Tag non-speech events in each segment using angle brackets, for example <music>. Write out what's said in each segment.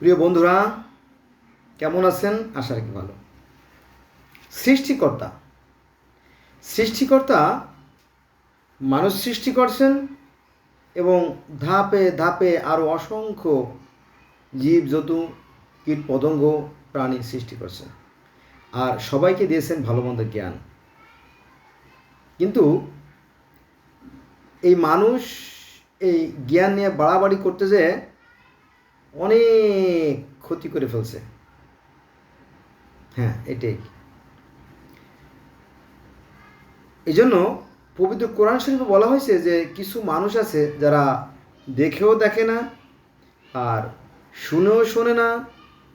প্রিয় বন্ধুরা, কেমন আছেন? আশা রাখি ভালো। সৃষ্টিকর্তা। সৃষ্টিকর্তা মানুষ সৃষ্টি করছেন এবং ধাপে ধাপে আরও অসংখ্য জীব জন্তু কীট, পতঙ্গ, প্রাণী সৃষ্টি করছেন। আর সবাইকে দিয়েছেন ভালো মন্দের জ্ঞান। কিন্তু এই মানুষ এই জ্ঞান নিয়ে বাড়াবাড়ি করতে যে অনেক ক্ষতি করে ফেলছে। হ্যাঁ এটাই। এই জন্য পবিত্র কোরআন শরীফে বলা হয়েছে যে, কিছু মানুষ আছে যারা দেখেও দেখে না, আর শুনেও শোনে না,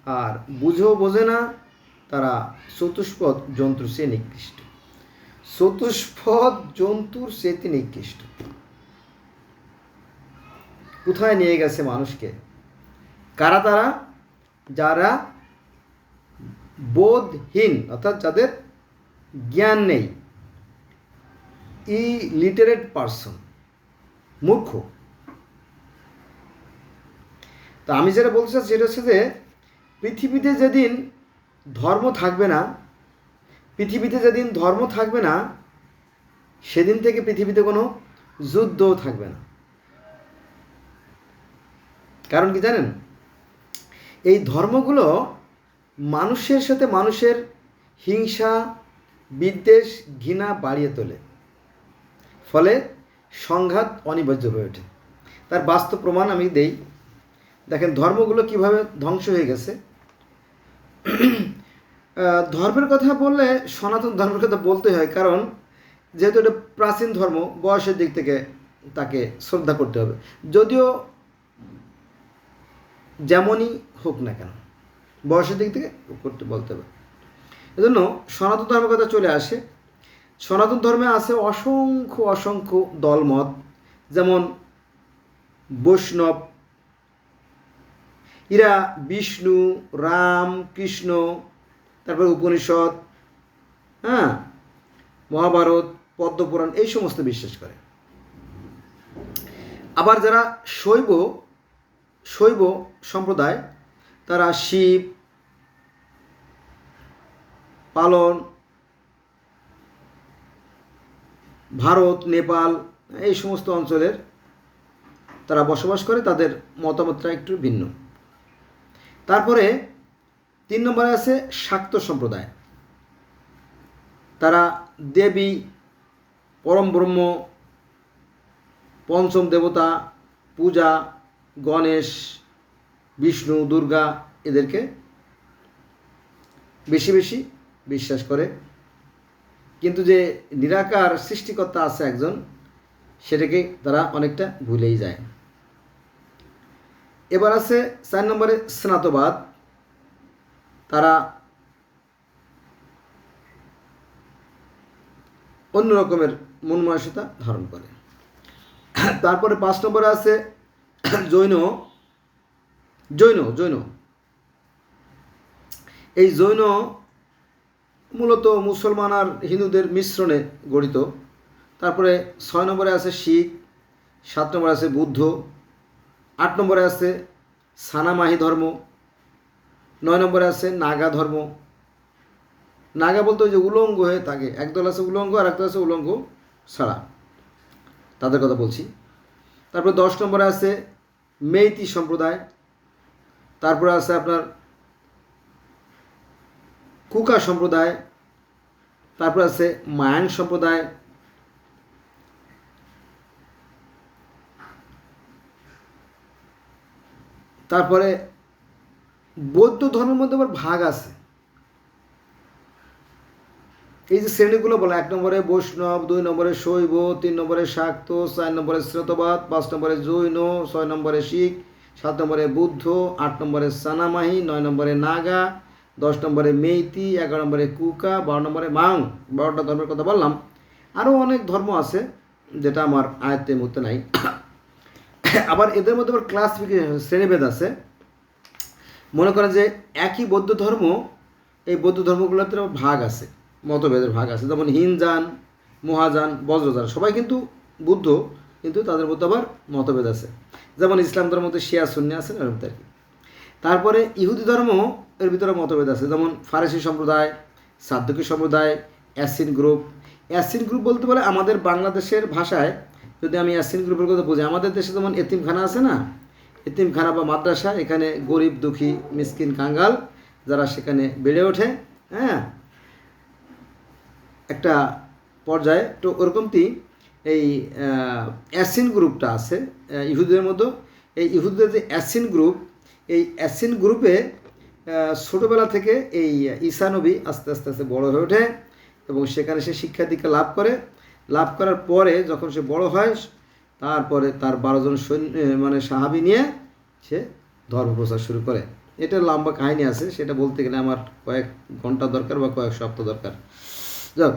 আর বুঝেও বোঝে না, তারা চতুষ্পদ জন্তুর সে নিকৃষ্ট। চতুষ্পদ জন্তুর সেতে নিকৃষ্ট। কোথায় নিয়ে গেছে মানুষকে? কারা তারা? যারা বোধহীন, অর্থাৎ যাদের জ্ঞান নেই। ই লিটারেট পারসন মূর্খ। তো আমি যেটা বলতে চাচ্ছি, সেটা হচ্ছে যে, পৃথিবীতে যেদিন ধর্ম থাকবে না, পৃথিবীতে যেদিন ধর্ম থাকবে না, সেদিন থেকে পৃথিবীতে কোনো যুদ্ধও থাকবে না। কারণ কি জানেন? এই ধর্মগুলো মানুষের সাথে মানুষের হিংসা, বিদ্বেষ, ঘৃণা বাড়িয়ে তোলে। ফলে সংঘাত অনিবার্য হয়ে ওঠে। তার বাস্তব প্রমাণ আমি দেই। দেখেন, ধর্মগুলো কীভাবে ধ্বংস হয়ে গেছে? <clears throat> ধর্মের কথা বললে সনাতন ধর্মের কথা বলতে হয়, কারণ যেহেতু এটা প্রাচীন ধর্ম, বয়সের দিক থেকে তাকে শ্রদ্ধা করতে হবে। যদিও যেমনই হোক না কেন, বয়সের দিক থেকে করতে বলতে হবে। এজন্য সনাতন ধর্মের কথা চলে আসে। সনাতন ধর্মে আছে অসংখ্য অসংখ্য দলমত, যেমন বৈষ্ণব এরা বিষ্ণু, রাম, কৃষ্ণ, তারপর উপনিষদ হ্যাঁ মহাভারত, পদ্মপুরাণ, এই সমস্ত বিশ্বাস করে। আবার যারা শৈব শৈব সম্প্রদায়, তারা শিব, পালন, ভারত, নেপাল, এই সমস্ত অঞ্চলের তারা বসবাস করে, তাদের মতামতটা একটু ভিন্ন। তারপরে তিন নম্বরে আছে শাক্ত সম্প্রদায়। তারা দেবী, পরম ব্রহ্ম, পঞ্চম দেবতা, পূজা গণেশ, বিষ্ণু, দুর্গা এদেরকে বেশি বেশি বিশ্বাস করে। কিন্তু যে নিরাকার সৃষ্টিকর্তা আছে একজন, সেটাকে তারা অনেকটা ভুলেই যায়। এবার আছে চার নম্বরে স্নাতবাদ। তারা অন্য রকমের মন মানসিকতা ধারণ করে। তারপরে পাঁচ নম্বরে আছে <coughs> জৈন জৈন জৈন। এই জৈন মূলত মুসলমান আর হিন্দুদের মিশ্রণে গঠিত। তারপরে ছয় নম্বরে আছে শিখ, সাত নম্বরে আছে বুদ্ধ, আট নম্বরে আছে সানামাহি ধর্ম, নয় নম্বরে আছে নাগা ধর্ম। নাগা বলতে ওই যে উলঙ্গ হয়ে থাকে, একদল আছে উলঙ্গ আর একটা আছে উলঙ্গ ছাড়া। তাদের কথা বলছি। তারপরে দশ নম্বরে আছে মেইতি সম্প্রদায়, তারপরে আছে আপনার কুকা সম্প্রদায়, তারপর আছে মায়ান সম্প্রদায়, তারপরে বৌদ্ধ ধর্মের মধ্যে আবার ভাগ আছে। এই যে শ্রেণীগুলো বলা এক নম্বরে বৈষ্ণব, দুই নম্বরে শৈব, তিন নম্বরে শাক্ত, চার নম্বরে শ্রেতবাদ পাঁচ নম্বরে জৈন, ছয় নম্বরে শিখ, সাত নম্বরে বুদ্ধ, আট নম্বরে সানামাহি, নয় নম্বরে নাগা, দশ নম্বরে মেইতি, এগারো নম্বরে কুকা, বারো নম্বরে মাং। বারোটা ধর্মের কথা বললাম। আরও অনেক ধর্ম আছে যেটা আমার আয়ত্তের মধ্যে নাই। <coughs> আবার এদের মধ্যে আবার ক্লাসিফিকেশন শ্রেণীভেদ আছে। মনে করেন যে একই বৌদ্ধ ধর্ম, এই বৌদ্ধ ধর্মগুলোতে ভাগ আছে। মতভেদের ভাগ আছে। যেমন হিনজান মহাজান বজ্রযান, সবাই কিন্তু বুদ্ধ, কিন্তু তাদের মধ্যে আবার মতভেদ আছে। যেমন ইসলাম ধর্মের মধ্যে শিয়া, সুন্নি আছে এরকম কি তারপরে ইহুদি ধর্ম, এর ভিতরে মতভেদ আছে। যেমন ফারেসি সম্প্রদায়, সাদ্দকি সম্প্রদায়, অ্যাসিন গ্রুপ। অ্যাসিন গ্রুপ বলতে পারে আমাদের বাংলাদেশের ভাষায়, যদি আমি অ্যাসিন গ্রুপের কথা বুঝি, আমাদের দেশে যেমন এতিমখানা আছে না? এতিমখানা বা মাদ্রাসা, এখানে গরিব, দুঃখী, মিসকিন, কাঙ্গাল, যারা সেখানে বেড়ে ওঠে হ্যাঁ? একটা পর্যায়ে। তো ওরকমটি এই অ্যাসিন গ্রুপটা আছে ইহুদের মতো। এই ইহুদের যে অ্যাসিন গ্রুপ, এই অ্যাসিন গ্রুপে ছোটোবেলা থেকে এই ঈসা নবী আস্তে আস্তে আস্তে বড় হয়ে ওঠে এবং সেখানে সে শিক্ষা দীক্ষা লাভ করে। লাভ করার পরে যখন সে বড় হয়, তারপরে তার বারোজন সৈন্য মানে সাহাবি নিয়ে সে ধর্ম প্রচার শুরু করে। এটা লম্বা কাহিনী আছে, সেটা বলতে গেলে আমার কয়েক ঘণ্টা দরকার বা কয়েক সপ্তাহ দরকার। যাক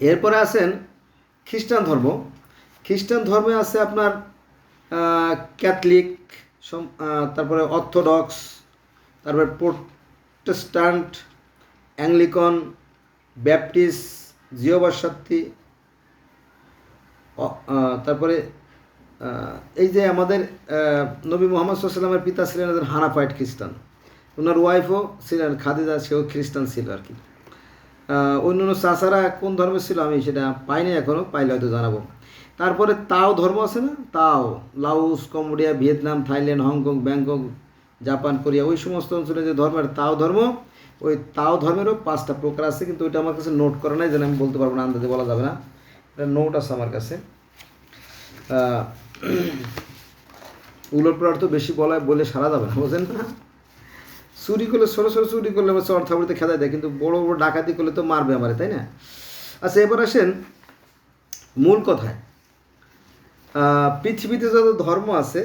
এরপরে আছেন খ্রিস্টান ধর্ম। খ্রিস্টান ধর্মে আছে আপনার ক্যাথলিক তারপরে অর্থোডক্স, তারপরে প্রোটেস্ট্যান্ট অ্যাংলিকন, ব্যাপটিস্ট জিওবাসাত্রী অ- তারপরে এই যে আমাদের নবী মোহাম্মদ সাল্লামের পিতা ছিলেন হানাফাইট খ্রিস্টান। ওনার ওয়াইফও ছিলেন খাদিজা, সেও খ্রিস্টান ছিল আর কি। অন্য অন্য চাচারা কোন ধর্মের ছিল আমি সেটা পাইনি এখনও পাইলে হয়তো জানাব। তারপরে তাও ধর্ম আছে না? তাও। Laos, Cambodia, Vietnam, Thailand, Hong Kong, Bangkok, Japan, Korea, ওই সমস্ত অঞ্চলে যে ধর্মের তাও ধর্ম, ওই তাও ধর্মেরও পাঁচটা প্রকার আছে, কিন্তু ওইটা আমার কাছে নোট করা নাই, যেন আমি বলতে পারব না, আন্দাজে বলা যাবে না। এটা নোট আছে আমার কাছে। উলট পালট তো বেশি বলায় বলে সারা যাবে না, বোঝেন? না চুরি করলে ছোটো ছোটো চুরি করলে বা চর থাবড়িতে খেদায় দেয়, কিন্তু বড় বড় ডাকাতি করলে তো মারবে আমারে, তাই না? আচ্ছা এবার আসেন মূল কথায়। পৃথিবীতে যত ধর্ম আছে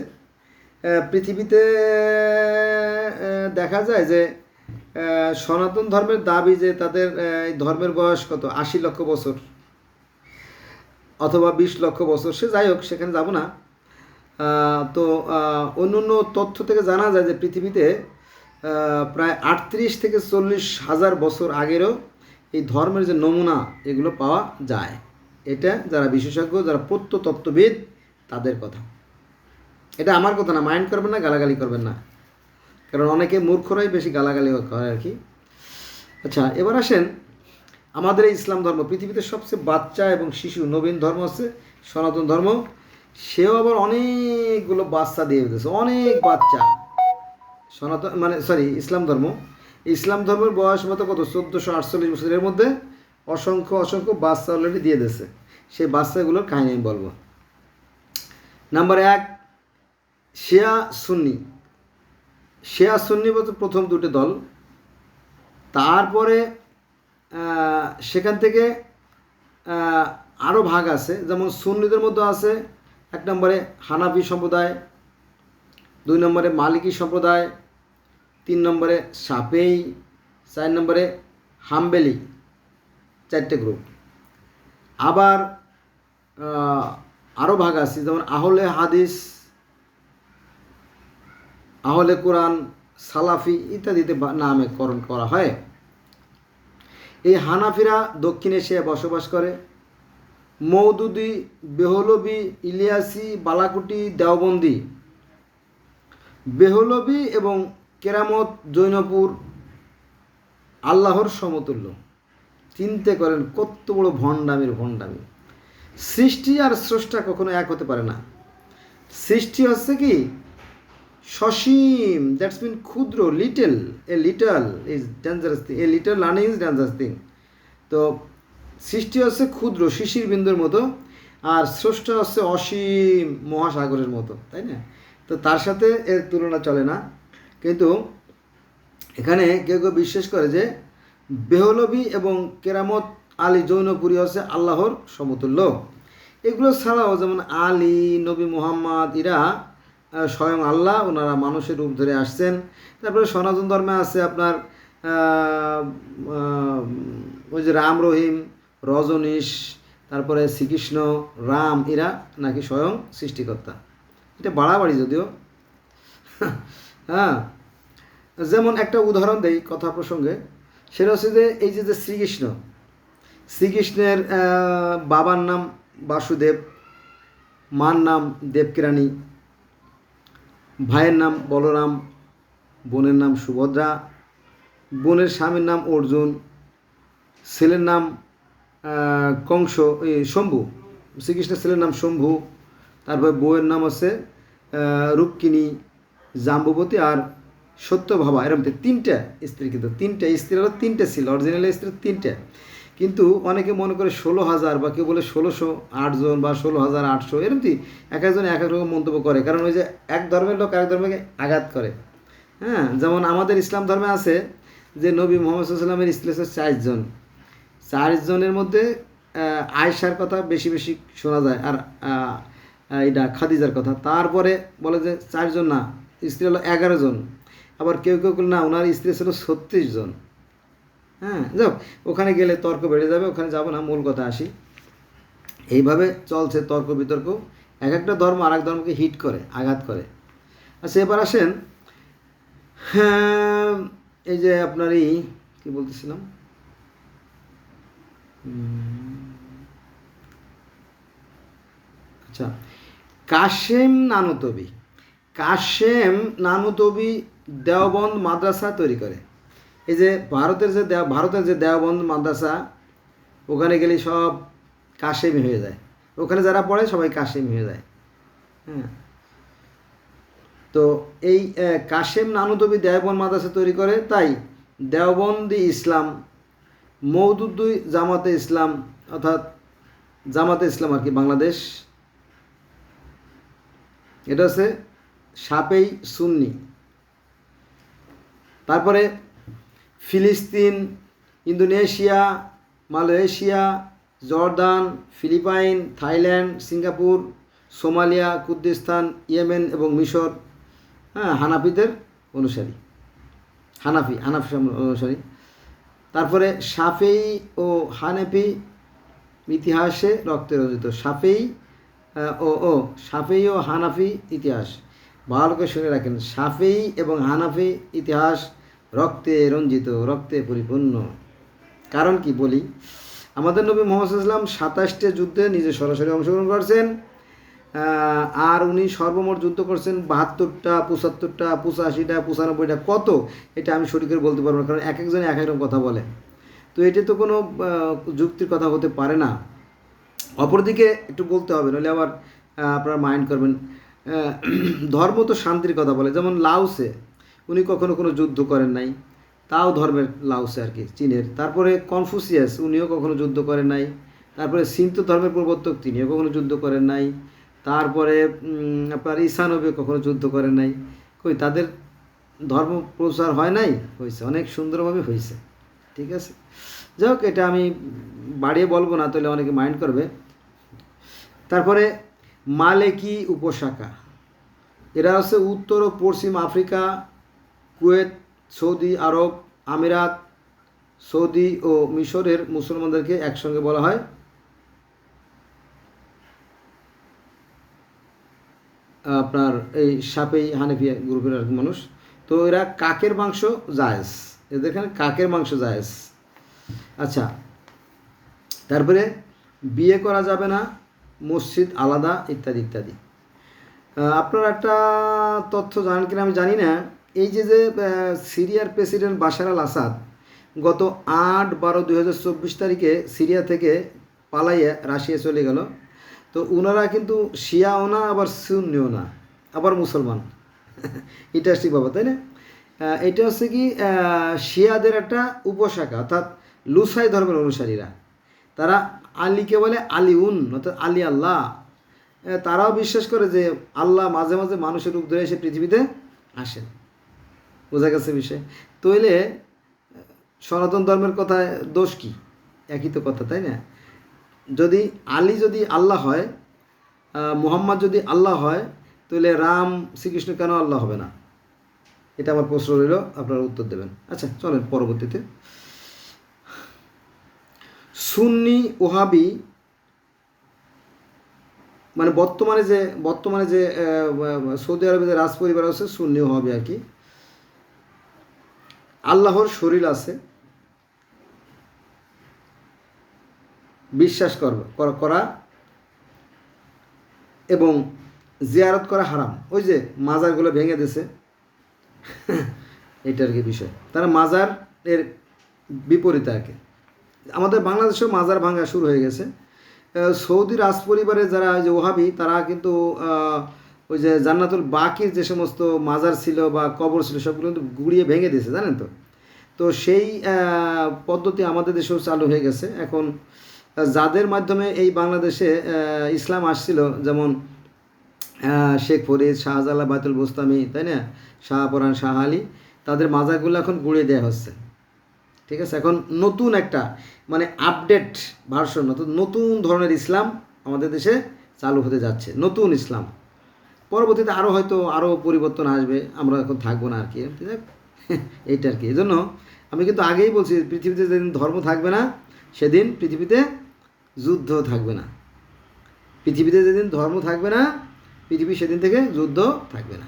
পৃথিবীতে দেখা যায় যে সনাতন ধর্মের দাবি যে তাদের ধর্মের বয়স কত? আশি লক্ষ বছর অথবা বিশ লক্ষ বছর, সে যাই হোক, সেখানে যাব না। তো অন্য অন্য তথ্য থেকে জানা যায় যে পৃথিবীতে প্রায় আটত্রিশ থেকে চল্লিশ হাজার বছর আগেরও এই ধর্মের যে নমুনা, এগুলো পাওয়া যায়। এটা যারা বিশেষজ্ঞ, যারা প্রত্যতত্ত্ববিদ তাদের কথা। এটা আমার কথা না, মাইন্ড করবেন না, গালাগালি করবেন না। কারণ অনেকে মূর্খরাই বেশি গালাগালি করে আর কি। আচ্ছা এবার আসেন, আমাদের এই ইসলাম ধর্ম, পৃথিবীতে সবচেয়ে বাচ্চা এবং শিশু নবীন ধর্ম আছে সনাতন ধর্ম। সেও আবার অনেকগুলো বাচ্চা দিয়ে দিয়েছে, অনেক বাচ্চা। সনাতন মানে সরি ইসলাম ধর্ম। ইসলাম ধর্মের বয়স মতো কত? চোদ্দোশো আটচল্লিশ বছরের মধ্যে অসংখ্য অসংখ্য বাচ্চা অলরেডি দিয়ে দিয়েছে। সেই বাচ্চাগুলোর কাহিনী আমি বলব। নাম্বার এক, শিয়া সুন্নি। শিয়া সুন্নি বলতে প্রথম দুটো দল। তারপরে সেখান থেকে আরও ভাগ আছে। যেমন সুন্নিদের মধ্যে আছে, এক নম্বরে হানাফি সম্প্রদায় দুই নম্বরে মালিকি সম্প্রদায়, তিন নম্বরে সাপেই, চার নম্বরে হাম্বেলি, চারটে গ্রুপ আবার আরও ভাগ আছে, যেমন আহলে হাদিস, আহলে কোরআন, সালাফি ইত্যাদিতে বা- নামে করণ করা হয়। এই হানাফিরা দক্ষিণ এশিয়ায় বসবাস করে। মৌদুদি, বেহলবি, ইলিয়াসি, বালাকুটি, দেওবন্দি বেহলবি এবং কেরামত জৈনপুর আল্লাহর সমতুল্য। চিন্তে করেন কত বড় ভণ্ডামির ভণ্ডামি। সৃষ্টি আর স্রষ্টা কখনো এক হতে পারে না। সৃষ্টি হচ্ছে কি? সসীম, দ্যাটস মিন ক্ষুদ্র, little, a little is dangerous thing a little learning is dangerous thing তো সৃষ্টি হচ্ছে ক্ষুদ্র, শিশির বিন্দুর মতো, আর স্রষ্টা হচ্ছে অসীম মহাসাগরের মতো, তাই না? তো তার সাথে এর তুলনা চলে না। কিন্তু এখানে কেউ কেউ বিশ্বাস করে যে বেহলবি এবং কেরামত আলী জৈনপুরী হচ্ছে আল্লাহর সমতুল্য। এগুলো ছাড়াও যেমন আলী, নবী মুহাম্মদ ইরা স্বয়ং আল্লাহ, ওনারা মানুষের রূপ ধরে আসছেন। তারপরে সনাতন ধর্মে আছে আপনার ওই যে রাম রহিম, রজনীশ, তারপরে শ্রীকৃষ্ণ, রাম, এরা নাকি স্বয়ং সৃষ্টিকর্তা। এটা বাড়াবাড়ি যদিও। হ্যাঁ। যেমন একটা উদাহরণ দেই কথা প্রসঙ্গে, সেটা হচ্ছে যে এই যে যে শ্রীকৃষ্ণ, শ্রীকৃষ্ণের বাবার নাম বাসুদেব, মার নাম দেবকিরানী ভাইয়ের নাম বলরাম, বোনের নাম সুভদ্রা, বোনের স্বামীর নাম অর্জুন, ছেলের নাম কংস শম্ভু, শ্রীকৃষ্ণের ছেলের নাম শম্ভু তারপর বউয়ের নাম আছে রুক্মিণী জাম্বুবতী আর সত্যভাবা এরকম তিনটা স্ত্রী কিন্তু তিনটা স্ত্রী হলো তিনটে ছিল অরিজিনাল স্ত্রী তিনটা। কিন্তু অনেকে মনে করে ষোলো হাজার বা কেউ বলে ষোলোশো আটজন বা ষোলো হাজার আটশো এরকম কি এক একজন এক এক রকম মন্তব্য করে। কারণ ওই যে এক ধর্মের লোক এক ধর্মকে আঘাত করে। হ্যাঁ যেমন আমাদের ইসলাম ধর্মে আছে যে নবী মোহাম্মদ সাল্লামের স্ত্রী হচ্ছে চারজন চারজনের মধ্যে আহ, আয়েশার কথা বেশি বেশি শোনা যায়। আর এটা খাদিজার কথা। তারপরে বলে যে চারজন না, স্ত্রী হলো এগারো জন। আবার কেউ কেউ না, ওনার স্ত্রী ছিল ছত্রিশ জন। হ্যাঁ যাক ওখানে গেলে তর্ক বেড়ে যাবে, ওখানে যাব না, মূল কথা আসি। এইভাবে চলছে তর্ক বিতর্ক। এক একটা ধর্ম আর এক ধর্মকে হিট করে, আঘাত করে। আচ্ছা এবার আসেন হ্যাঁ এই যে আপনার এই, কী বলতেছিলাম? আচ্ছা কাশেম নানুতবি। কাশেম নানুতবি দেওবন্দ মাদ্রাসা তৈরি করে। এই যে ভারতের যে ভারতের যে দেওবন্দ মাদ্রাসা, ওখানে গেলে সব কাশেমি হয়ে যায়। ওখানে যারা পড়ে সবাই কাশেমি হয়ে যায়। হ্যাঁ। তো এই কাশেম নানুতবি দেওবন্দ মাদ্রাসা তৈরি করে, তাই দেওবন্দি ইসলাম মৌদুদ্দুই জামাতে ইসলাম, অর্থাৎ জামাতে ইসলাম আর কি বাংলাদেশ এটা হচ্ছে সাপেই সুন্নি। তারপরে ফিলিস্তিন, Indonesia, Malaysia, Jordan, Philippine, Thailand, Singapore, Somalia, Kurdistan, Yemen এবং মিশর হ্যাঁ হানাফিদের অনুসারী। হানাফি হানাফি অনুসারী। তারপরে সাফেই ও হানেফি ইতিহাসে রক্তে রঞ্জিত। সাফেই ও ও, সাফেই ও হানাফি ইতিহাস। ভালো করে শুনে রাখেন, সাফেই এবং হানাফি ইতিহাস রক্তে রঞ্জিত, রক্তে পরিপূর্ণ। কারণ কি বলি? আমাদের নবী মোহাম্মদ ইসলাম সাতাশটি যুদ্ধে নিজে সরাসরি অংশগ্রহণ করছেন। আর উনি সর্বমোট যুদ্ধ করছেন বাহাত্তরটা, পঁচাত্তরটা, পঁচাশিটা, পঁচানব্বইটা, কত? এটা আমি সঠিক বলতে পারব না, কারণ এক একজনে এক এক রকম কথা বলে। তো এটা তো কোনো যুক্তির কথা হতে পারে না। অপরদিকে একটু বলতে হবে, নইলে আবার আপনারা মাইন্ড করবেন। ধর্ম তো শান্তির কথা বলে, যেমন লাউসে উনি কখনো কোনো যুদ্ধ করেন নাই। তাও ধর্মের লাউসে আর কি, চীনের। তারপরে কনফুসিয়াস, উনিও কখনো যুদ্ধ করেন নাই। তারপরে সিন্ত ধর্মের প্রবর্তক, তিনিও কখনো যুদ্ধ করেন নাই। তারপরে আপনার ঈশানবী কখনো যুদ্ধ করেন নাই। কই, তাদের ধর্ম প্রচার হয় নাই? হয়েছে অনেক সুন্দরভাবে হয়েছে ঠিক আছে? যাই হোক, এটা আমি বাড়িয়ে বলব না, তাহলে অনেকে মাইন্ড করবে। তারপরে, মালেকি উপশাখা। এরা হচ্ছে উত্তর ও পশ্চিম আফ্রিকা, কুয়েত, সৌদি আরব, আমিরাত, সৌদি ও মিশরের মুসলমানদেরকে একসঙ্গে বলা হয়। আপনার এই সাপেই হানিফিয়া গ্রুপের মানুষ। তো এরা কাকের মাংস জায়েজ। এদের এখানে কাকের মাংস জায়েজ। আচ্ছা তারপরে বিয়ে করা যাবে না, মসজিদ আলাদা, ইত্যাদি ইত্যাদি। আপনার একটা তথ্য জানেন কিনা আমি জানি না। এই যে যে সিরিয়ার প্রেসিডেন্ট বাশার আল আসাদ গত আট বারো দুই তারিখে সিরিয়া থেকে পালাইয়া রাশিয়া চলে গেল। তো ওনারা কিন্তু শিয়াও না, আবার সুন্নিও না, আবার মুসলমান। <laughs> ইন্টারেস্টিং বাবা তাই না? এটা হচ্ছে কি শিয়াদের একটা উপশাখা, অর্থাৎ লুসাই ধর্মের অনুসারীরা। তারা আলীকে বলে আলিউন, অর্থাৎ আলী আল্লাহ। তারাও বিশ্বাস করে যে আল্লাহ মাঝে মাঝে মানুষের রূপ ধরে এসে পৃথিবীতে আসেন। বোঝা গেছে বিষয়? তৈলে সনাতন ধর্মের কথায় দোষ কি? একই তো কথা, তাই না? যদি আলী যদি আল্লাহ হয় মুহাম্মদ যদি আল্লাহ হয় তাহলে রাম শ্রীকৃষ্ণ কেন আল্লাহ হবে না? এটা আমার প্রশ্ন রইল, আপনারা উত্তর দেবেন। আচ্ছা চলেন পরবর্তীতে। সুন্নি ওহাবি মানে বর্তমানে যে বর্তমানে যে সৌদি আরবে যে রাজ পরিবার আছে, সুন্নি ওহাবি আর কি। আল্লাহর শরীর আছে। বিশ্বাস করব করা- এবং জিয়ারত করা হারাম। ওই যে মাজারগুলো ভেঙে দিছে <laughs> এটা আর কি বিষয়? তারা মাজার এর বিপরীতে আর কি। আমাদের বাংলাদেশেও মাজার ভাঙা শুরু হয়ে গেছে। সৌদি রাজ পরিবারের যারা ওই যে ওহাবি, তারা কিন্তু ওই যে জান্নাতুল বাকির যে সমস্ত মাজার ছিল বা কবর ছিল, সবগুলো কিন্তু গুড়িয়ে ভেঙে দিয়েছে, জানেন তো? তো সেই পদ্ধতি আমাদের দেশেও চালু হয়ে গেছে। এখন যাদের মাধ্যমে এই বাংলাদেশে ইসলাম আসছিল, যেমন শেখ ফরিদ, শাহজালাল বায়তুল বোস্তামি, তাই না? শাহপরান শাহ আলী, তাদের মাজারগুলো এখন গুঁড়িয়ে দেওয়া হচ্ছে। ঠিক আছে? এখন নতুন একটা মানে আপডেট ভার্সন নতুন নতুন ধরনের ইসলাম আমাদের দেশে চালু হতে যাচ্ছে, নতুন ইসলাম। পরবর্তীতে আরও হয়তো আরও পরিবর্তন আসবে, আমরা এখন থাকব না আর কি ঠিক আছে? <laughs> এইটা আর কি এই জন্য আমি কিন্তু আগেই বলছি, পৃথিবীতে যেদিন ধর্ম থাকবে না, সেদিন পৃথিবীতে যুদ্ধ থাকবে না। পৃথিবীতে যেদিন ধর্ম থাকবে না, পৃথিবী সেদিন থেকে যুদ্ধ থাকবে না।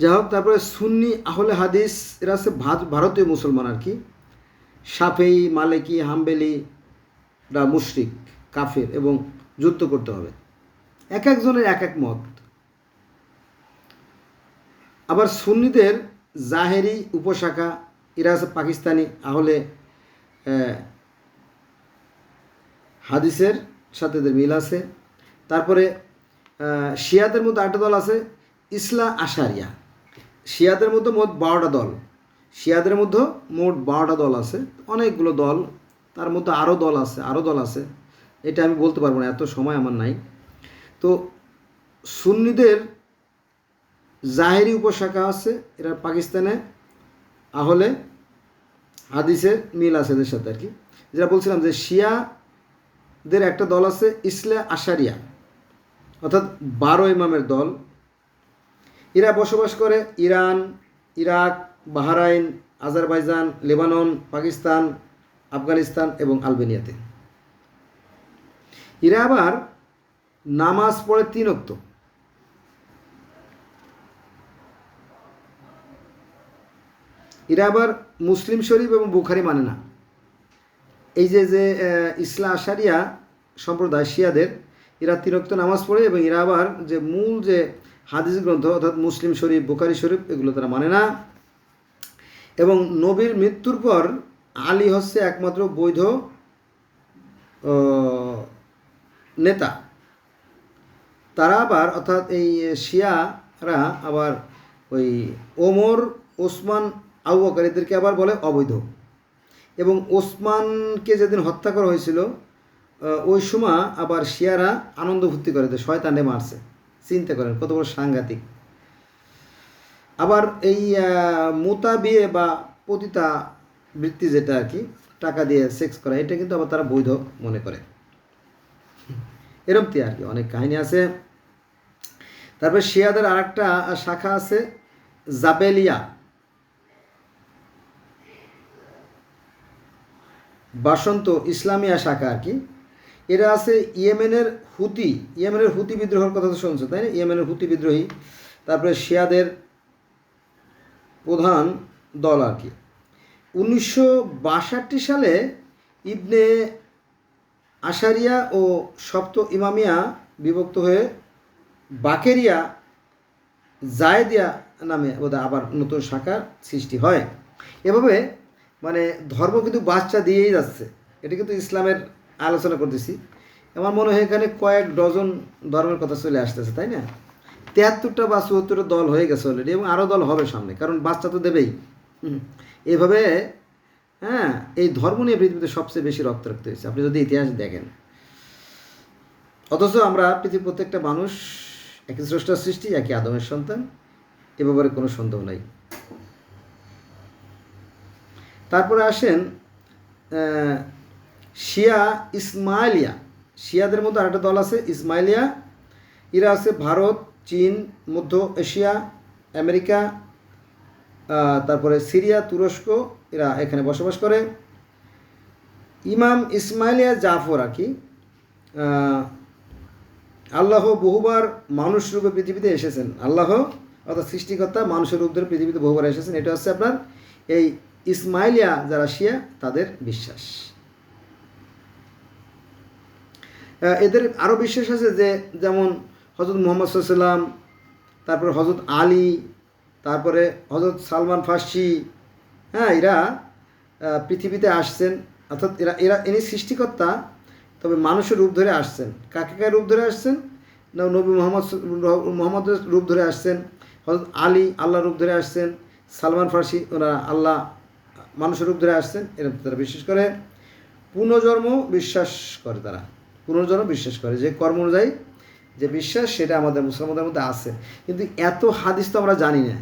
যাই হোক তারপরে সুন্নি আহলে হাদিস, এরা হচ্ছে ভারতীয় মুসলমান আর কি। সাফেই মালিকি, হাম্বেলি, রা মুশরিক, কাফের এবং যুদ্ধ করতে হবে। এক একজনের এক এক মত। আবার সুন্নিদের জাহেরি উপশাখা, এরা আছে পাকিস্তানি আহলে হাদিসের সাথে এদের মিল আছে। তারপরে শিয়াদের মধ্যে আরেকটা দল আছে, ইসলা আশারিয়া। শিয়াদের মধ্যে মোট বারোটা দল। শিয়াদের মধ্যে মোট বারোটা দল আছে। অনেকগুলো দল, তার মধ্যে আরও দল আছে আরও দল আছে। এটা আমি বলতে পারব না, এত সময় আমার নাই। তো সুন্নিদের জাহেরি উপশাখা আছে, এরা পাকিস্তানে। আহলে হাদিসের মিল আছে এদের সাথে আর কি। যেটা বলছিলাম যে শিয়াদের একটা দল আছে ইসলা আশারিয়া, অর্থাৎ বারো ইমামের দল। এরা বসবাস করে, Iran, Iraq, Bahrain, Azerbaijan, Lebanon, Pakistan, Afghanistan এবং আলবেনিয়াতে। এরা আবার নামাজ পড়ে তিন অক্ত এরা আবার মুসলিম শরীফ এবং বুখারি মানে না। এই যে যে ইসলা আশারিয়া সম্প্রদায়, শিয়াদের এরা তিরক্ত নামাজ পড়ে এবং এরা আবার যে মূল যে হাদিস গ্রন্থ, অর্থাৎ মুসলিম শরীফ, বুখারি শরীফ, এগুলো তারা মানে না। এবং নবীর মৃত্যুর পর আলী হচ্ছে একমাত্র বৈধ নেতা। তারা আবার, অর্থাৎ এই শিয়ারা আবার ওই ওমর, ওসমান, আবু বকর এদেরকে আবার বলে অবৈধ। এবং ওসমানকে যেদিন হত্যা করা হয়েছিল ওই সময় আবার শিয়ারা আনন্দ ভর্তি করে দেয় শয়তানে মারছে। চিন্তা করেন, কত বড় সাংঘাতিক। আবার এই মোতা বিয়ে বা পতিতা বৃত্তি যেটা আর কি, টাকা দিয়ে সেক্স করা, এটা কিন্তু আবার তারা বৈধ মনে করে। এরকম আর কি, অনেক কাহিনী আছে। তারপরে শিয়াদের আরেকটা শাখা আছে, জাবেলিয়া। বাসন্ত ইসলামিয়া শাখা আর কি। এরা আছে ইয়েমেনের হুতি। ইয়েমেনের হুতি বিদ্রোহের কথা তো শুনছো, তাই না? ইয়েমেনের হুতি বিদ্রোহী। তারপরে শিয়াদের প্রধান দল আর কি। উনিশশো বাষট্টি সালে ইবনে আশারিয়া ও সপ্ত ইমামিয়া বিভক্ত হয়ে বাকেরিয়া জায়দিয়া নামে বোধহয় আবার নতুন শাখার সৃষ্টি হয়। এভাবে মানে ধর্ম কিন্তু বাচ্চা দিয়েই যাচ্ছে। এটা কিন্তু ইসলামের আলোচনা করতেছি। আমার মনে হয় এখানে কয়েক ডজন ধর্মের কথা চলে আসতেছে তাই না? তেহাত্তরটা বা চুয়াত্তরটা দল হয়ে গেছে অলরেডি এবং আরও দল হবে সামনে কারণ বাচ্চা তো দেবেই। এভাবে হ্যাঁ এই ধর্ম নিয়ে পৃথিবীতে সবচেয়ে বেশি রক্ত রক্তারক্ত হয়েছে। আপনি যদি ইতিহাস দেখেন। অথচ আমরা পৃথিবীর প্রত্যেকটা মানুষ একই স্রষ্টার সৃষ্টি একই আদমের সন্তান এ ব্যাপারে কোনো সন্দেহ নাই। তারপরে আসেন শিয়া ইসমাইলিয়া, শিয়াদের মধ্যে আরেকটা দল আছে, ইসমাইলিয়া। এরা আছে ভারত, চীন, মধ্য এশিয়া, আমেরিকা তারপরে সিরিয়া, তুরস্ক, এরা এখানে বসবাস করে। ইমাম ইসমাইলিয়া জাফর আর কি আল্লাহ বহুবার মানুষ রূপে পৃথিবীতে এসেছেন। আল্লাহ অর্থাৎ সৃষ্টিকর্তা মানুষের রূপ ধরে পৃথিবীতে বহুবার এসেছেন। এটা হচ্ছে আপনার এই ইসমাইলিয়া যারা শিয়া, তাদের বিশ্বাস। এদের আরও বিশ্বাস আছে যে, যেমন হজরত মোহাম্মদ সাল্লাম তারপরে হজরত আলী, তারপরে হজরত সালমান ফার্সি হ্যাঁ এরা পৃথিবীতে আসছেন। অর্থাৎ এরা এরা, ইনি সৃষ্টিকর্তা, তবে মানুষের রূপ ধরে আসছেন। কাকে কাকে রূপ ধরে আসছেন? না, নবী মোহাম্মদ মোহাম্মদের রূপ ধরে আসছেন হজরত আলী আল্লাহ রূপ ধরে আসছেন, সালমান ফার্সি ওনারা আল্লাহ, মানুষের রূপ ধরে আসছেন, এরকম তারা বিশ্বাস করে পুনর্জন্ম বিশ্বাস করে তারা। পুনর্জন্ম বিশ্বাস করে। যে কর্ম অনুযায়ী যে বিশ্বাস, সেটা আমাদের মুসলমানদের মধ্যে আছে। কিন্তু এত হাদিস তো আমরা জানি না।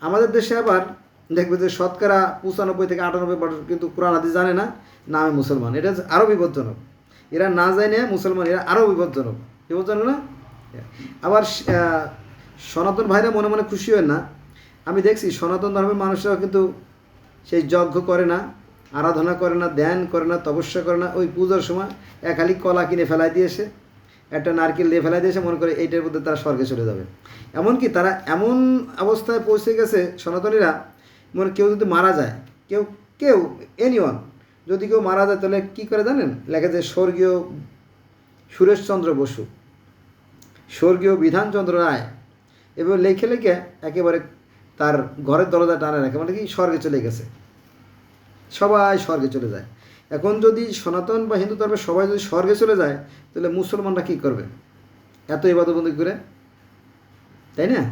আমাদের দেশে আবার দেখবে যে শতকরা পঁচানব্বই থেকে আটানব্বই পার্সেন্ট কিন্তু কোরআন, হাদিস জানে না নামে মুসলমান। এটা আরও বিপজ্জনক। এরা না জানে মুসলমান, এরা আরও বিপজ্জনক। বিপজ্জনক না? আবার সনাতন ভাইরা মনে মনে খুশি হয় না। আমি দেখছি সনাতন ধর্মের মানুষরাও কিন্তু সেই যজ্ঞ করে না। আরাধনা করে না, ধ্যান করে না, তপস্যা করে না, ওই পুজোর সময় এক খালি কলা কিনে ফেলাই দিয়েছে একটা নারকেল দিয়ে ফেলাই দিয়েছে মনে করে এইটার মধ্যে তারা স্বর্গে চলে যাবে। এমনকি তারা এমন অবস্থায় পৌঁছে গেছে সনাতনীরা, মনে কেউ যদি মারা যায়, কেউ কেউ এনিওয়ান যদি কেউ মারা যায়, তাহলে কী করে জানেন? লেখা যায় স্বর্গীয় সুরেশচন্দ্র বসু, স্বর্গীয় বিধানচন্দ্র রায় এবার লেখে লেখে একেবারে তার ঘরের দরজা টানে রাখে মানে কি, স্বর্গে চলে গেছে। সবাই স্বর্গে চলে যায়। এখন যদি সনাতন বা হিন্দু ধর্মের সবাই যদি স্বর্গে চলে যায়, তাহলে মুসলমানরা কী করবে? এত ইবাদতবন্দি করে। তাই না?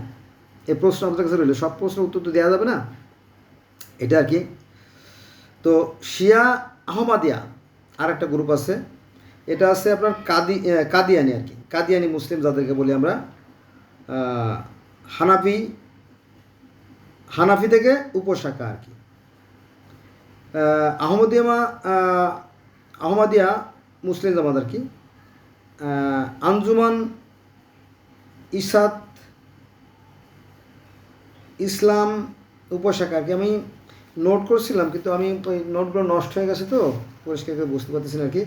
এই প্রশ্ন আমাদের কাছে রইল। সব প্রশ্নের উত্তর তো দেওয়া যাবে না। এটা আর কি। তো শিয়া আহমাদিয়া আর একটা গ্রুপ আছে। এটা আছে আপনার কাদি কাদিয়ানি আর কি। কাদিয়ানি মুসলিম যাদেরকে বলি আমরা। হানাফি হানাফি থেকে উপশাখা আর কি। আহ, আহমদিয়া আহ, আহমদিয়া মুসলিম জামাত আর কি। আঞ্জুমান ইসাদ ইসলাম উপশাখা আর কি। আমি নোট করছিলাম কিন্তু আমি ওই নোটগুলো নষ্ট হয়ে গেছে তো পরিষ্কার করে বুঝতে পারতেছি না আর কি।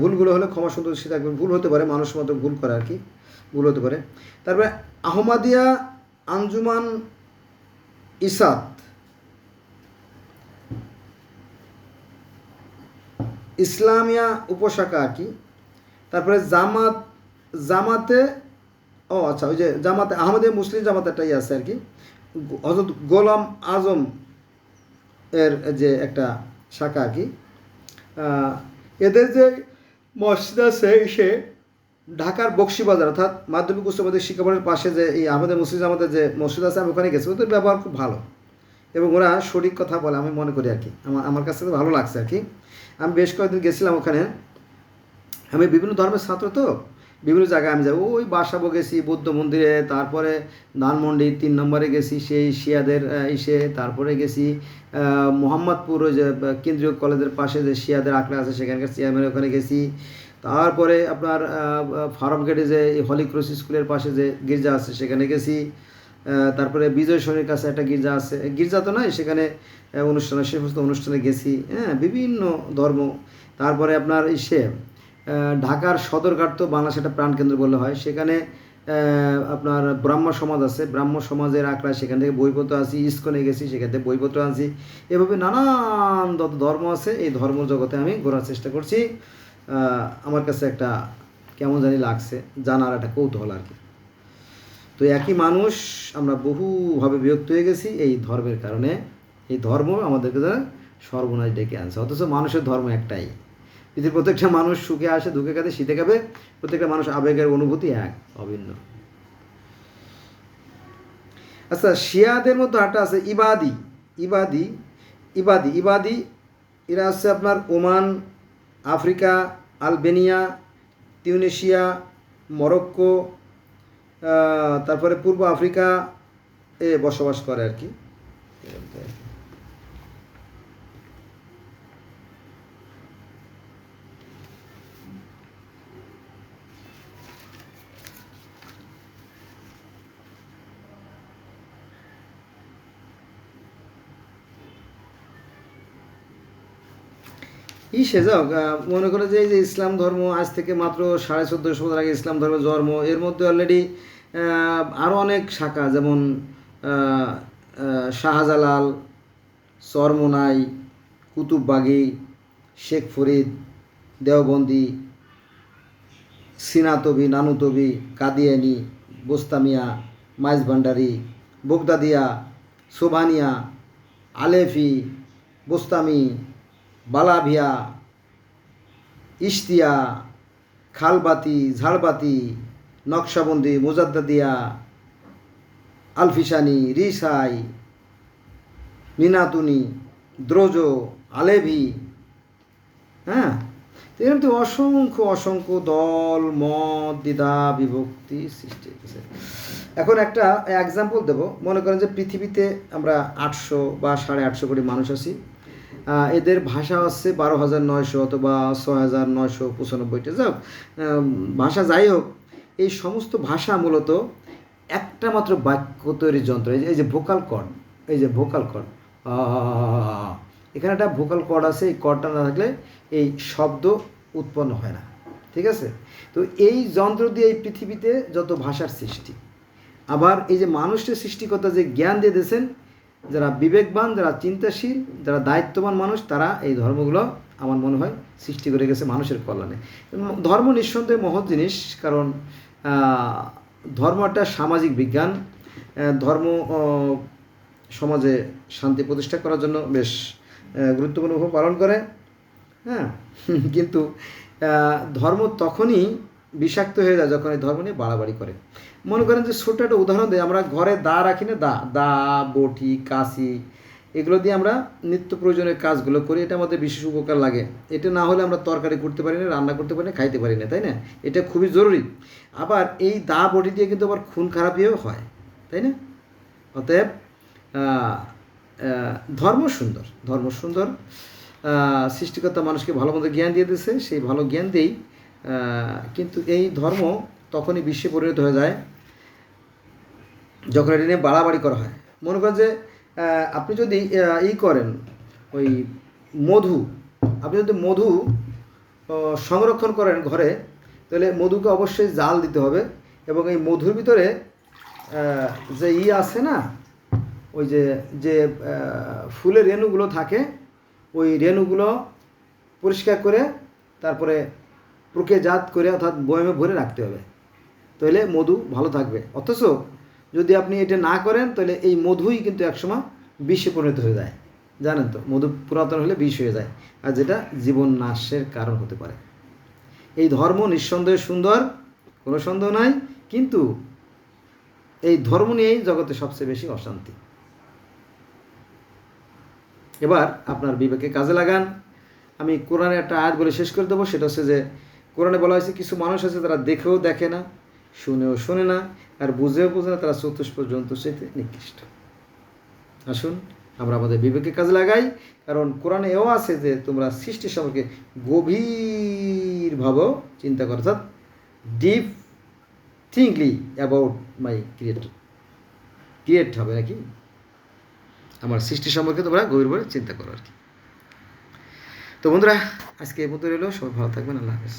ভুলগুলো হলে ক্ষমা সুন্দর সে থাকবে ভুল হতে পারে মানুষ মতো ভুল করে আর কি। ভুল হতে পারে। তারপরে আহমাদিয়া আঞ্জুমান ইসাদ ইসলামিয়া উপশাখা কি। তারপরে জামাত, জামাতে, ও আচ্ছা ওই যে জামাতে আহমদিয়া মুসলিম জামাত একটাই আছে আর কি। হজরত গোলাম আজম এর যে একটা শাখা আর কি। এদের যে মসজিদ আছে সে ঢাকার বক্সিবাজার অর্থাৎ মাধ্যমিক উচ্চ মাধ্যমিক পাশে যে এই আমাদের মুসলিম জামাতের যে মসজিদ আছে, আমি ওখানে গেছি। ওদের ব্যবহার খুব ভালো। এবং ওরা সঠিক কথা বলে, আমি মনে করি আর কি। আমার আমার কাছে ভালো লাগছে আর কি। আমি বেশ কয়েকদিন গেছিলাম ওখানে। আমি বিভিন্ন ধর্মের ছাত্র তো বিভিন্ন জায়গায় আমি যাই। ওই বাসাবো গেছি বৌদ্ধ মন্দিরে তারপরে ধানমন্ডি তিন নম্বরে গেছি সেই শিয়াদের ইসে তারপরে গেছি মোহাম্মদপুর ওই যে কেন্দ্রীয় কলেজের পাশে যে শিয়াদের আখড়া আছে সেখানকার চেয়ারম্যানের ওখানে গেছি। তারপরে আপনার আহ, ফার্ম গেটে যে হলি ক্রস স্কুলের পাশে যে গির্জা আছে সেখানে গেছি। তারপরে বিজয় সরণির কাছে একটা গির্জা আছে। গির্জা তো নয় সেখানে অনুষ্ঠানে সে সমস্ত অনুষ্ঠানে গেছি। হ্যাঁ বিভিন্ন ধর্ম। তারপরে আপনার আহ, ঢাকার সদরঘাট তো বাংলাদেশ একটা প্রাণকেন্দ্র বলে হয়। সেখানে আপনার ব্রাহ্ম সমাজ আছে। ব্রাহ্ম সমাজের আঁকড়া সেখান থেকে বইপত্র আনছি ইস্কনে গেছি সেখান থেকে বইপত্র আনছি। এভাবে নানান যত ধর্ম আছে। এই ধর্ম জগতে আমি ঘোরার চেষ্টা করছি। আমার কাছে একটা কেমন জানি লাগছে জানার একটা কৌতূহল আর কি। তো একই মানুষ, আমরা বহুভাবে বিরক্ত হয়ে গেছি এই ধর্মের কারণে। এই ধর্ম আমাদেরকে সর্বনাশ ডেকে আনছে, অথচ মানুষের ধর্ম একটাই। পৃথিবীর প্রত্যেকটা মানুষ সুখে আসে, দুঃখে কাঁদে, শীতে কাঁপে, প্রত্যেকটা মানুষ আবেগের অনুভূতি এক, অভিন্ন। আচ্ছা শিয়াদের মধ্যে একটা আছে, ইবাদি। ইবাদি ইবাদি ইবাদি, এরা হচ্ছে আপনার Oman, Africa, Albania, Tunisia, Morocco তারপরে পূর্ব আফ্রিকা এ বসবাস করে আর কি। ই সে যাও আহ, মনে করে যে এই যে ইসলাম ধর্ম আজ থেকে মাত্র সাড়ে চোদ্দোশো বছর আগে ইসলাম ধর্মের জন্ম এর মধ্যে অলরেডি আরও অনেক শাখা যেমন শাহজালাল চরমোনাই কুতুববাগি শেখ ফরিদ দেওবন্দি সিনাতবি নানুতবি কাদিয়ানি বোস্তামিয়া মাইজ ভান্ডারি বোগদাদিয়া সোভানিয়া আলেফি বোস্তামি বালাভিয়া, ইশতিয়া, খালবাতি, ঝাড়বাতি, নকশাবন্দি, মোজাদ্দাদিয়া, আলফিসানি, রিসাই, মিনাতুনি, দ্রোজো, আলেভি হ্যাঁ? এরকম তো অসংখ্য অসংখ্য দল, মত দ্বিধা বিভক্তি সৃষ্টি হয়েছে। এখন একটা এক্সাম্পল দেব। মনে করেন যে পৃথিবীতে আমরা আটশো বা সাড়ে আটশো কোটি মানুষ আছি। এদের ভাষা হচ্ছে বারো হাজার নয়শো অথবা ছ হাজার নয়শো পঁচানব্বইটা। যাই ভাষা যাই হোক, এই সমস্ত ভাষা মূলত একটা মাত্র বাক্য তৈরির যন্ত্র, এই যে- এই যে ভোকাল কর্ড এই যে ভোকাল কর্ড এখানে একটা ভোকাল কর্ড আছে, এই কর্ডটা না থাকলে এই শব্দ উৎপন্ন হয় না, ঠিক আছে? তো এই যন্ত্র দিয়ে এই পৃথিবীতে যত ভাষার সৃষ্টি, আবার এই যে মানুষের সৃষ্টিকর্তা যে জ্ঞান দিয়ে দিয়েছেন যারা বিবেকবান, যারা চিন্তাশীল, যারা দায়িত্ববান মানুষ, তারা এই ধর্মগুলো আমার মনে হয় সৃষ্টি করে গেছে মানুষের কল্যাণে। ধর্ম নিঃসন্দেহে মহৎ জিনিস, কারণ ধর্ম একটা সামাজিক বিজ্ঞান। ধর্ম সমাজে শান্তি প্রতিষ্ঠা করার জন্য বেশ গুরুত্বপূর্ণ পালন করে। হ্যাঁ <laughs> কিন্তু ধর্ম তখনই বিষাক্ত হয়ে যায় যখন এই ধর্ম নিয়ে বাড়াবাড়ি করে। মনে করেন যে ছোট্ট একটা উদাহরণ দিই, আমরা ঘরে দা রাখি না, দা দা, বটি, কাশি, এগুলো দিয়ে আমরা নিত্য প্রয়োজনীয় কাজগুলো করি, এটা আমাদের বিশেষ উপকার লাগে। এটা না হলে আমরা তরকারি করতে পারি না, রান্না করতে পারি না, খাইতে পারি না, তাই না? এটা খুবই জরুরি। আবার এই দা, বটি দিয়ে কিন্তু আবার খুন খারাপিও হয়, তাই না? অতএব ধর্ম সুন্দর ধর্ম সুন্দর সৃষ্টিকর্তা মানুষকে ভালো মতো জ্ঞান দিয়ে দিয়েছে, সেই ভালো জ্ঞান দিয়েই কিন্তু এই ধর্ম তখনই বিশ্বে পরিণত হয়ে যায় যখন এটা নিয়ে বাড়াবাড়ি করা হয়। মনে করেন যে আপনি যদি ই করেন, ওই মধু, আপনি যদি মধু সংরক্ষণ করেন ঘরে, তাহলে মধুকে অবশ্যই জাল দিতে হবে এবং এই মধুর ভিতরে যে ই আছে না, ওই যে যে ফুলের রেণুগুলো থাকে, ওই রেণুগুলো পরিষ্কার করে তারপরে প্রক্রিয়াজাত করে অর্থাৎ বয়মে ভরে রাখতে হবে। তাহলে মধু ভালো থাকবে। অথচ যদি আপনি এটা না করেন, তাহলে এই মধুই কিন্তু একসময় বিষে পরিণত হয়ে যায়। জানেন তো, মধু পুরাতন হলে বিষ হয়ে যায়। আর যেটা জীবন নাশের কারণ হতে পারে। এই ধর্ম নিঃসন্দেহে সুন্দর, কোনো সন্দেহ নাই। কিন্তু এই ধর্ম নিয়েই জগতে সবচেয়ে বেশি অশান্তি। এবার আপনার বিবেকে কাজে লাগান। আমি কোরআনে একটা আয়াত বলে শেষ করে দেবো। সেটা হচ্ছে যে কোরআনে বলা হয়েছে, কিছু মানুষ আছে তারা দেখেও দেখে না, শুনেও শোনে না, আর বুঝেও বোঝে না, তারা চতুষ্প জন্তু সেতে নিকৃষ্ট। আসুন, আমরা আমাদের বিবেকে কাজে লাগাই, কারণ কোরআনে এও আছে যে তোমরা সৃষ্টি সম্পর্কে গভীরভাবে চিন্তা করো, অর্থাৎ deep thinkly about my create create হবে নাকি? আমার সৃষ্টি সম্পর্কে তোমরা গভীরভাবে চিন্তা করো আর কি। তো বন্ধুরা, আজকে এই মতো রইল, সবাই ভালো থাকবেন, আল্লাহ হাফেজ।